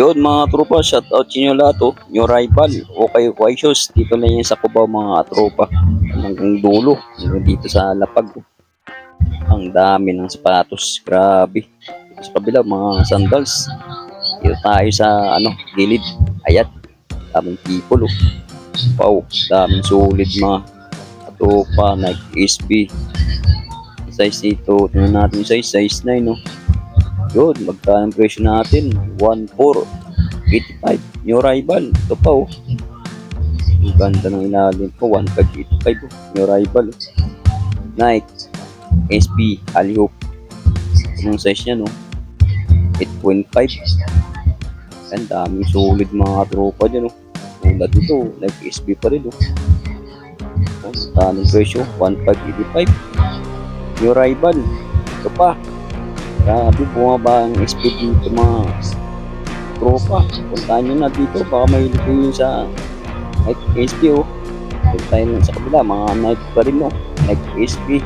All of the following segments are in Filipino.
Yun mga tropa, shout out sa inyo lahat oh. Yung rival, okay shoes. Dito na yan sa Cubao mga tropa. Hanggang dulo, dito sa Lapag. oh. Ang dami ng sapatos, grabe. Sa kabila, mga sandals. Dito tayo sa ano, gilid. Ayan, daming people oh. Wow, daming solid mga tropa, Nike SB. Size dito, tingnan natin size, size 9 no. Yun, magkano ang presyo natin? 1,485. New rival. Ito pa oh. Ang ganda ng ilalim ko. 1,585 oh. New rival. oh. Nike. SB. Alihoop. Anong size niya no? 8.5. Ang daming solid mga tropa dyan oh. Tulad dito. Nike SB pa rin oh. Ang presyo? 1,585. New rival. Ito pa. Grabe, bumaba ang speed dito mga tropa. Puntahan nyo na dito, baka may kayo sa Nike SB oh. Puntahan nyo sa kabila, mga Nike pa rin oh. Nike SB.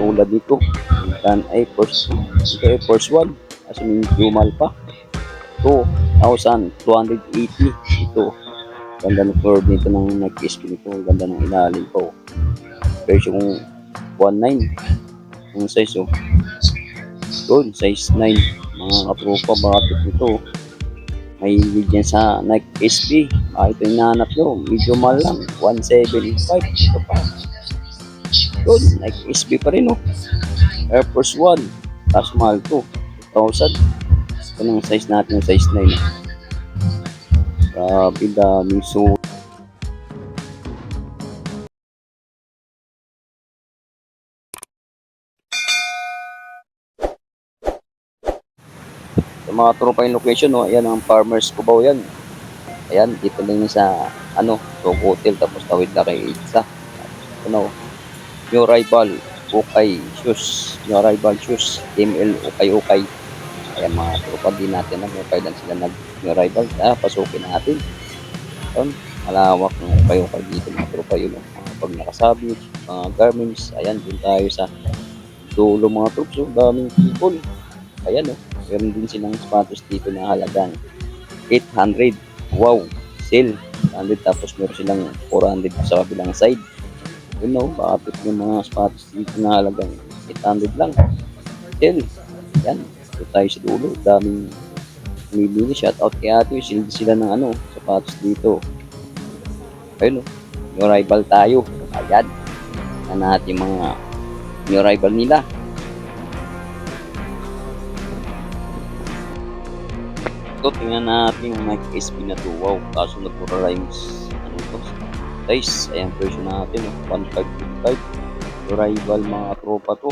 Tulad dito. Puntahan ay first, ito ay first one. Kasi medyo mahal pa. Ito, 1,280. Ito. Ganda ng curve nito ng SB nito. Ganda ng ilalim. Presyo kung 1.9 yung size oh. Yun, size 9. Mga katropa, bakit nito? May lead yan sa Nike SB. Ah, ito yung nahanap nyo. Medyo mahal lang. 175. Ito pa. Yun, Nike SB pa rin oh. Air Force 1. Tapos mahal to. 2,000. Ito ng size natin, size 9. Grabe, daming so Sa mga tropa yung location, no? ayan ang farmers Cubao yan. Ayan, dito lang sa, ano, Tog Hotel, tapos tawid na kay Itza. Ano, New Rival, Ukay Shoes, New Rival Shoes, ML Ukay Ukay. Ayan mga tropa, di natin na Ukay lang sila nag New Rival. Ah, pasukin natin. Ayan, malawak ng Ukay Ukay dito mga tropa yun. Mga pag nakasabit, mga garments, ayan, dun tayo sa dulo mga troops, oh, daming people. Ayan, oh. Meron din silang sapatos dito na halagang 800. Wow, sale. 100 tapos meron silang 400 sa kabilang side. You know, bakit yung mga sapatos dito na halagang 800 lang. Sale. Yan. Ito tayo sa dulo. Daming bumibili. Shout out kay ate. Sila, sila ng ano, sapatos dito. Ayun, oh. New rival tayo. Ayan. Na natin mga new rival nila. Ito, tingnan natin yung Nike SB na to. Wow, kaso nagpura rhymes. Ano to? Guys, ayan presyo natin. Oh. 1.555. Yung rival mga tropa to.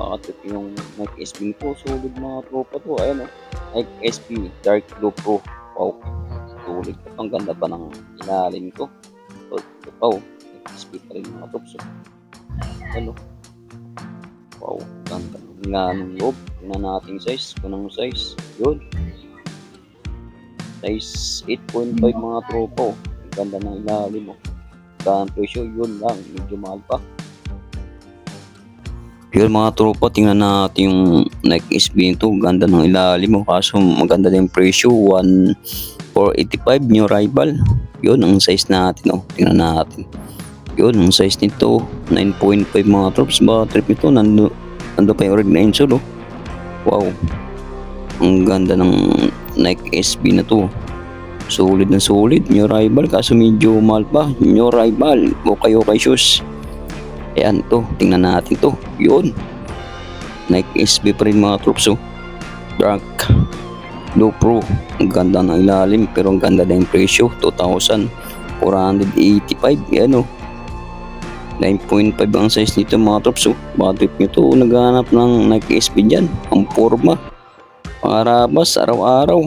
Bakit yung Nike SB nito? Solid mga tropa to. Ayan oh. Nike SB Dark Blue Pro. Wow. Solid. Ang ganda pa ng ilalim ko. Ito, ito pa oh. Nike pa rin mga tops. Oh. Ano? Wow, ganda nga ng loob. Tingnan natin size. Kunang size. Yun. Size 8.5 mga tropo. Ang ganda ng ilalim mo. Kaya ang presyo, yun lang. Medyo mahal pa. Yun mga tropa, tingnan natin yung Nike SB nito. Ganda ng ilalim mo. Kaso maganda din presyo. 1,485 new rival. Yun ang size natin. Oh. Tingnan natin. Yun, ang size nito, 9.5 mga troops. Ba, trip nito, nando, nando pa yung rig na insole, oh. Wow. Ang ganda ng Nike SB na to. Solid na solid. New rival, kaso medyo mahal pa. New rival, okay okay shoes. Ayan to, tingnan natin to. Yun. Nike SB pa rin mga troops, oh. Dark. Low Pro. Ang ganda ng ilalim, pero ang ganda na yung presyo. 2,485. Yan, oh. 9.5 ang size nito mga tops oh. Bakit nyo to naghanap ng Nike SB dyan? Ang forma. Pangarabas, araw-araw.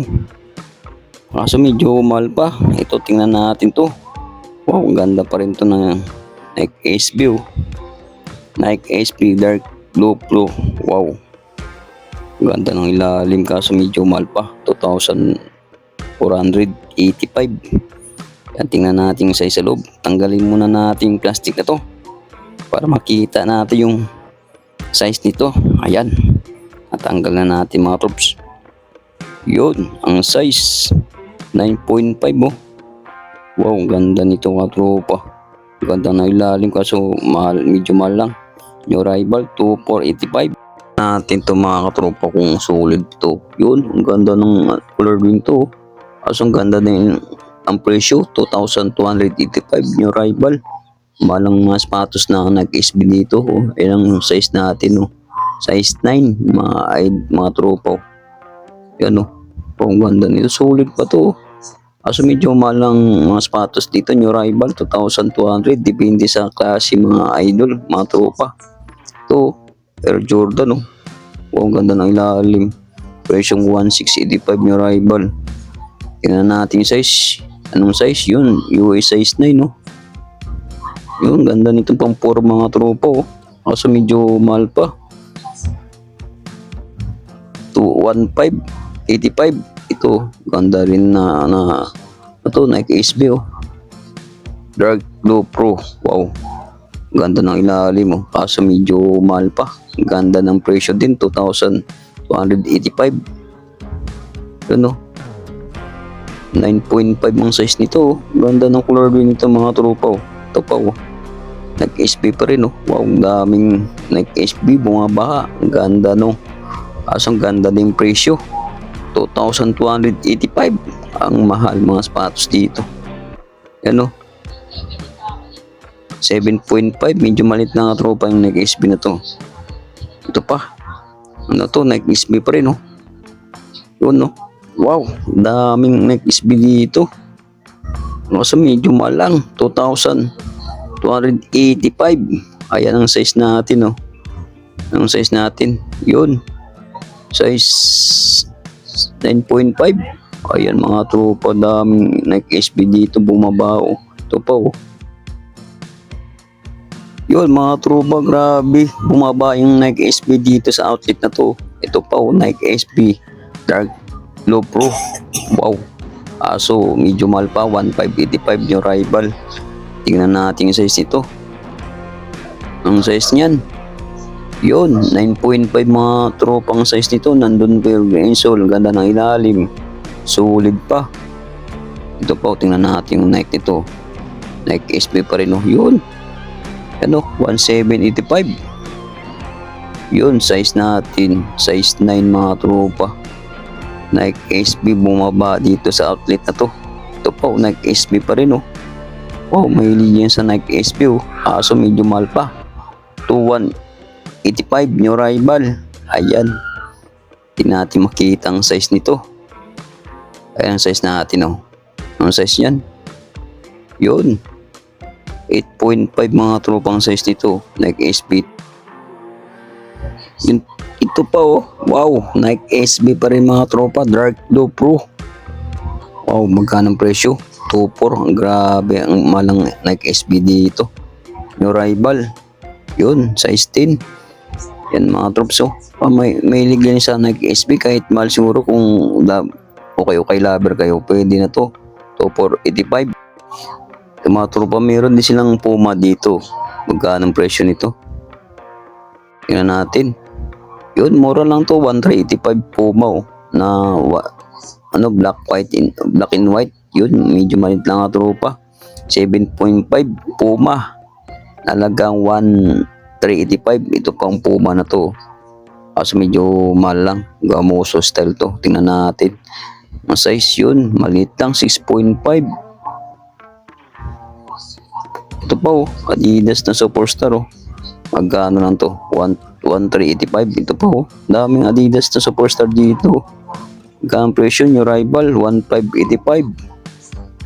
Kaso medyo mahal pa. Ito tingnan natin to. Wow, ganda pa rin to ng Nike SB oh. Nike SB Dark Blue Blue. Wow. Ganda ng ilalim kaso medyo mahal pa. 2,485. Yan, tingnan natin yung size sa loob. Tanggalin muna natin yung plastic na to para makita natin yung size nito. Ayan. Natanggal na natin mga troops. Yun, ang size 9.5 oh. Wow, ganda nito mga tropa. Ganda na ilalim kaso mahal, medyo mahal lang. New rival 2485 natin to mga katropa kung solid to. Yun, ang ganda ng color green to. Kaso ang ganda din ang presyo, 2,285 new rival. Malang mga sapatos na nag-SB dito. Oh. Ayan ang size natin. Oh. Size 9, mga, ay, mga tropa. Oh. Yan oh. Oh, ang ganda nito. Solid pa to. oh. Kaso medyo mahal lang mga sapatos dito. New rival, 2,200. Depende sa klase mga idol, mga tropa. Ito, Air Jordan oh. Oh, ang ganda ng ilalim. Presyong 1685 new rival. Tingnan natin size. Anong size? Yun, US size 9 no. Yun, ganda nitong pang puro mga tropa oh. Kaso medyo mahal pa. 215, 85. Ito, ganda rin na, na ito, Nike SB oh. Dark Blue Pro. Wow. Ganda ng ilalim oh. Kaso medyo mahal pa. Ganda ng presyo din. 2,285. Yun oh. 9.5 ang size nito oh. Ganda ng color green nito mga tropa oh. Ito pa oh. Nag-SB pa rin oh. Wow, daming nag-SB. Bumabaha. Ang ganda no. Kaso ang ganda din presyo. 2,285. Ang mahal mga sapatos dito. Yan oh. 7.5 medyo malit na nga tropa yung nag-SB na to ito pa ano to nag-SB pa rin oh yun no wow daming nag-SB dito kasi medyo malang 2,285 ayan ang size natin oh ang size natin yun size 9.5 ayan mga tropa daming nag-SB dito bumaba oh ito pa oh yun mga tropa, grabe. Bumaba yung Nike SB dito sa outlet na to. Ito pa oh, Nike SB Dark Low Pro. Wow. Aso, medyo mahal pa. 1585 yung rival. Tingnan natin yung size nito. Ang size niyan. Yun, 9.5 mga tropang size nito. Nandun pa yung insole. Ganda ng ilalim. Solid pa. Ito pa, tingnan natin yung Nike nito. Nike SB pa rin oh. Yun, ano, 1785. Yun, size natin. Size 9 mga tropa. Nike SB bumaba dito sa outlet na to. Ito po, Nike SB pa rin oh. Oh, may yan sa Nike SB oh. Kaso medyo mahal pa. 2185 new rival. Ayan. Hindi natin makita ang size nito. Ayan ang size natin oh. Ang size yan. Yun. 8.5 mga tropang size nito Nike SB yun, ito pa oh wow Nike SB pa rin mga tropa Dark Blue Pro wow magkano presyo 2.4 grabe ang malang Nike SB dito new rival yun size 10 yan mga trops oh ah, may, may ligyan sa Nike SB kahit mahal siguro kung da, okay okay lover kayo pwede na to 2.485 yung mga tropa, meron din silang Puma dito. Magkano ang presyo nito? Tingnan natin. Yun, mura lang to. 185 Puma oh. Na ano, black white in, black and white. Yun, medyo malit lang ang tropa. 7.5 Puma. Nalagang 1,385. Ito pang Puma na to. Kaso medyo mahal lang. Gamoso style to. Tingnan natin. Ang size yun, maliit lang. 6.5. Ito pa oh, Adidas na Superstar oh. Magkano lang to? 1, 1,385. Ito pa oh. Daming Adidas na Superstar dito. Magkano presyo nyo? Rival, 1,585.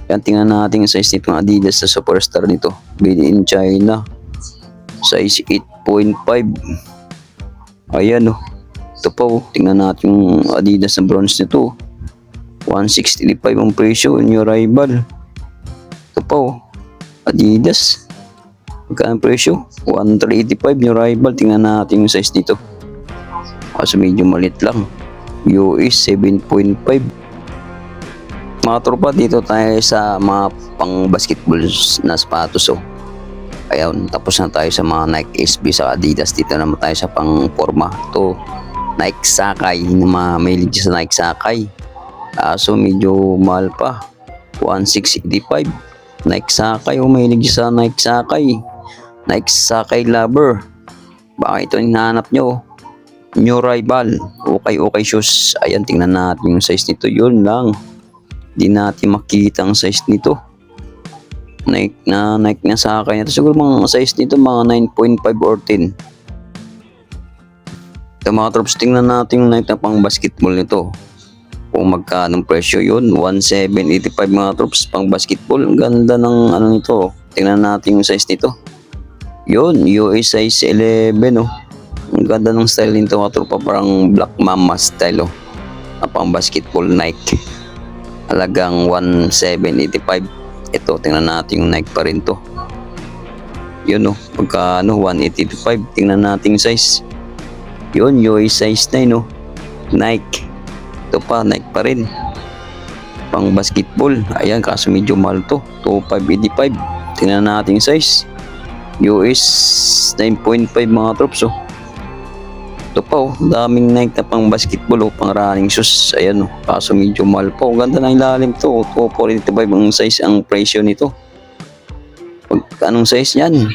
Yan, tingnan natin yung size nitong Adidas na Superstar nito. Made in China. Size 8.5. Ayan oh. Ito pa oh. Tingnan natin yung Adidas na bronze nito. 165 ang presyo. New rival. Ito pa oh. Adidas. Magkano ang presyo? 185 yung rival. Tingnan natin yung size dito. Kaso medyo malit lang. US 7.5. Mga tropa, dito tayo sa mga pang basketball na sapatos. Oh. Ayun, tapos na tayo sa mga Nike SB sa Adidas. Dito naman tayo sa pang forma. Ito, Nike Sakay. Yung mga mahilig sa Nike Sakay. Kaso medyo mahal pa. 1685. Nike Sakay. Oh, mahilig siya sa Nike Sakay. Nike Sakay lover. Baka ito hinahanap nyo. New rival. Okay, okay shoes. Ayan, tingnan natin yung size nito. Yun lang. Di natin makita ang size nito. Nike na Nike na Sakay nito. Siguro mga size nito mga 9.5 or 10. Ito mga troops, tingnan natin yung Nike na pang basketball nito. Kung magkano presyo yun, 1785 mga troops pang basketball. Ganda ng ano nito. Tingnan natin yung size nito. Yun, US size 11 oh. Ang ganda ng style nito mga tropa, parang Black Mama style oh. Pang basketball Nike. Halagang 1785. Ito, tingnan natin yung Nike pa rin to. Yun oh, pagka ano, 185. Tingnan natin yung size. Yun, US size 9 oh. Nike. Ito pa, Nike pa rin. Pang basketball. Ayan, kaso medyo mahal to. 2585. Tingnan natin yung size. US 9.5 mga troops oh. Ito pa oh, daming Nike na pang basketball oh, pang running shoes. Ayan oh, kaso medyo mahal po. Ganda ng ilalim to. Oh. 245 ang size, ang presyo nito. Pag anong size niyan?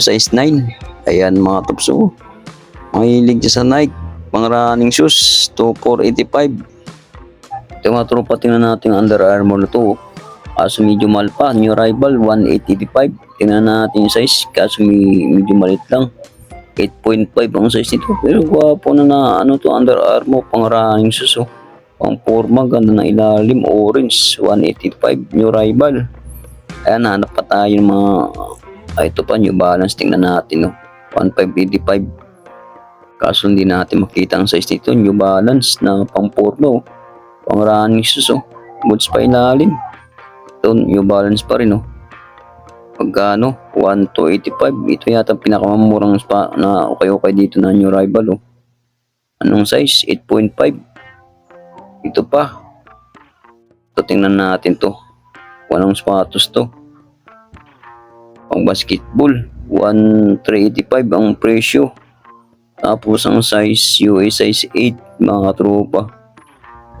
Size 9. Ayan mga troops oh. Mahilig sa Nike. Pang running shoes, 2485. Ito mga tropa, tingnan natin ang Under Armour na to. oh. Kaso medyo mahal pa. New Rival, 1885. Tingnan natin yung size. Kaso medyo malit lang. 8.5 ang size nito. Pero gwapo na na ano to Under Armour. Pang running shoes oh. Pang forma. Ganda ng ilalim. Orange. 185. New Rival. Ayan, hanap pa tayo ng mga... Ay, ito pa. New Balance. Tingnan natin oh. 1585. Kaso hindi natin makita ang size nito. New Balance na pang porno. Pang running shoes oh. Boots pa ilalim. Ito, New Balance pa rin oh. Pagkano? 1 to 85. Ito yata ang pinakamamurang spa na okay-okay dito na New Rival oh. Anong size? 8.5. Ito pa. Ito tingnan natin to. Walang sapatos to. Pang basketball. 1,385 ang presyo. Tapos ang size US size 8 mga tropa.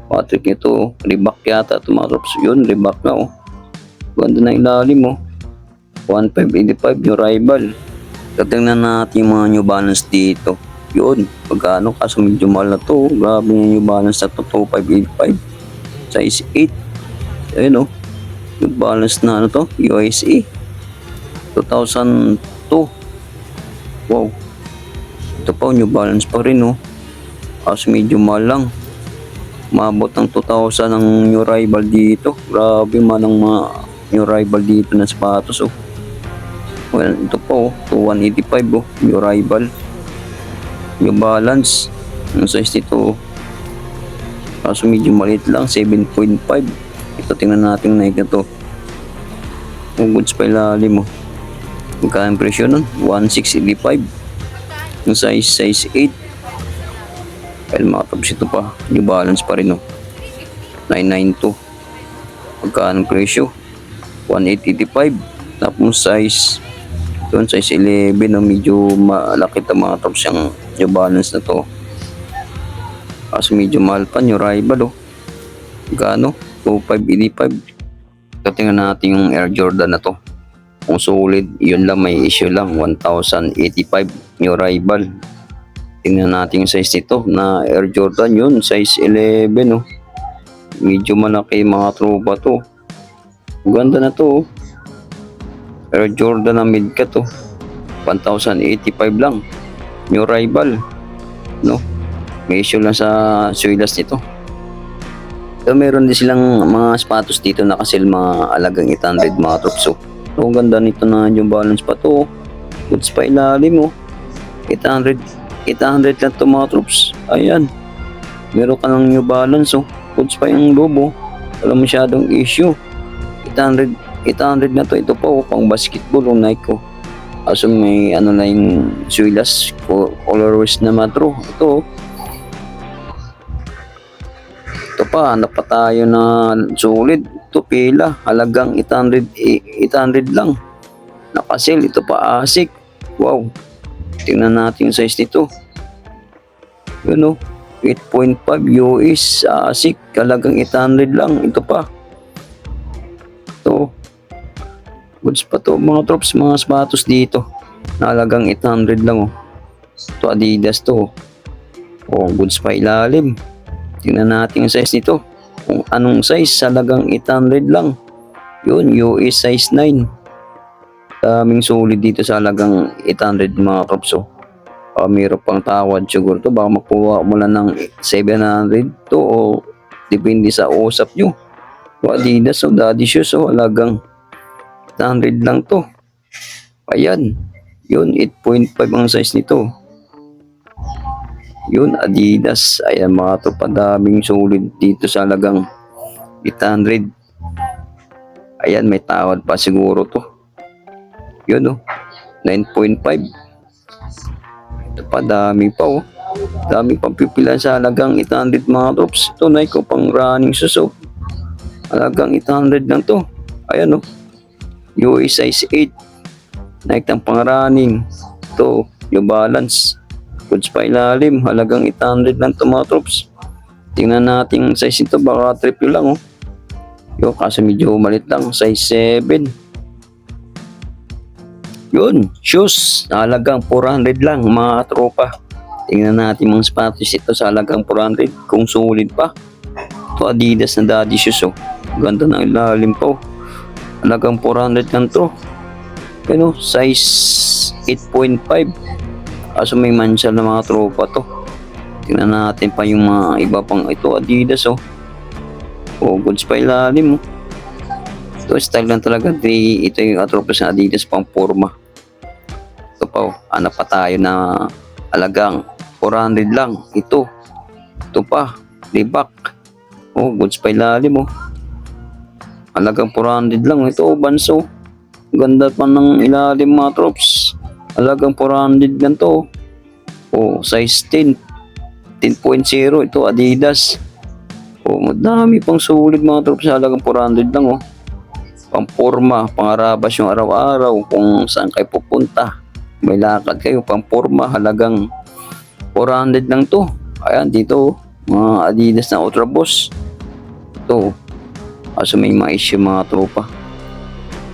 Patrick nito, Reebok yata ito mga trops. Yun, Reebok na oh. Ganda na ilalim oh. 1585 yung rival. Tatingnan natin yung mga New Balance dito. Yun, pagkano kaso medyo mahal na to. Grabe yung New Balance na to, 2585. Size 8. Ayun oh. New Balance na ano to, USA. 2002. Wow. Ito pa, New Balance pa rin, oh. Kaso medyo mahal lang. Mabot ng 2,000 ang new rival dito. Grabe man ang mga new rival dito na sapatos, oh. Well, ito pa, oh. 185, oh. New rival. New Balance. Ang size nito, oh. Kaso medyo maliit lang, 7.5. Ito, tingnan natin na ito. Ang goods pa ilalim, oh. Magkano presyo nun? 1685. Yung size, size 8. Well, mga ito pa. New balance pa rin, oh. 992. Magkano presyo? 1885. Tapos size, yun, size 11, no, medyo malaki ito mga tabs yung new balance na to. Kaso medyo mahal pa, new rival, oh. Magkano? 2585. Ito tingnan natin yung Air Jordan na to. Kung solid, yun lang may issue lang. 1085 new rival. Tingnan natin yung size nito na Air Jordan yun. Size 11 oh. Medyo malaki mga tropa to. Ganda na to oh. Air Jordan na mid-cut oh. 1085 lang. New rival. No? May issue lang sa suilas nito. So, meron din silang mga sapatos dito na kasi mga alagang 800 mga troops. So, So, ang ganda nito na yung balance pa to. Goods pa ilalim, oh. 800, 800 lang to mga troops. Ayan. Meron ka ng new balance, oh. Goods pa yung loob, oh. Wala masyadong issue. 800, 800 na to. Ito pa, oh. Pang basketball, oh. Nike, oh. Kaso may ano na yung suilas, co- colorways na matro. Ito, oh. Ito pa, hanap pa tayo na solid. Ito pila, halagang 800, eh, 800 lang. Nakasil, ito pa asik. Wow. Tingnan natin yung size nito. Yun o, 8.5 US ASIC, kalagang 800 lang. Ito pa. Ito. Goods pa to mga trops, mga sapatos dito. Nalagang 800 lang oh. Ito Adidas to. Oh, goods pa ilalim. Tingnan natin ang size nito. Kung anong size, halagang 800 lang. Yun, US size 9. Daming sulit dito sa halagang 800 mga trops oh. Uh, mayroon pang tawad siguro to. Baka makuha mo lang ng 700 to o depende sa usap nyo. O Adidas o Daddy Shoes o halagang 800 lang to. Ayan. Yun, 8.5 ang size nito. Yun, Adidas. Ayan mga to, padaming sulit dito sa halagang 800. Ayan, may tawad pa siguro to. Yun oh, 9.5. Ito pa, dami pa oh. Dami pang sa halagang 800 mga drops. Ito na ikaw pang running suso. Halagang 800 lang to. Ayan oh. US size 8. Nike ng pang running. Ito, yung balance. Goods pa ilalim. Halagang 800 lang to mga drops. Tingnan natin ang size nito. Baka triple lang oh. Yo, kaso medyo malit lang. Size 7. Yun, shoes, halagang 400 lang mga tropa. Tingnan natin mga sapatos ito sa halagang 400 kung sulit pa. Ito Adidas na daddy shoes oh. Ganda ng ilalim po. Halagang 400 lang to. Pero size 8.5. Kaso may mansya na mga tropa to. Tingnan natin pa yung mga iba pang ito Adidas oh. Oh, goods pa ilalim oh. Ito style lang talaga. Ito yung atropos na Adidas pang forma. Ito pa, oh. hanap pa tayo na alagang 400 lang. Ito. Ito pa. Libak. Oh, goods pa ilalim oh. Alagang 400 lang. Ito, oh, banso. Ganda pa ng ilalim mga trops. Alagang 400 lang to. Oh, size 10. 10.0. Ito, Adidas. Oh, madami pang sulit mga trops. Halagang 400 lang oh pamporma, pangarabas yung araw-araw kung saan kayo pupunta. May lakad kayo, pamporma, halagang 400 lang to. Ayan, dito, mga Adidas na Ultra Boss. Ito, kaso may mga issue mga tropa.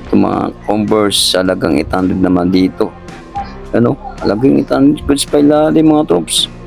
Ito mga Converse, halagang 800 naman dito. Ano, halagang 800 goods pa ilalim mga trops.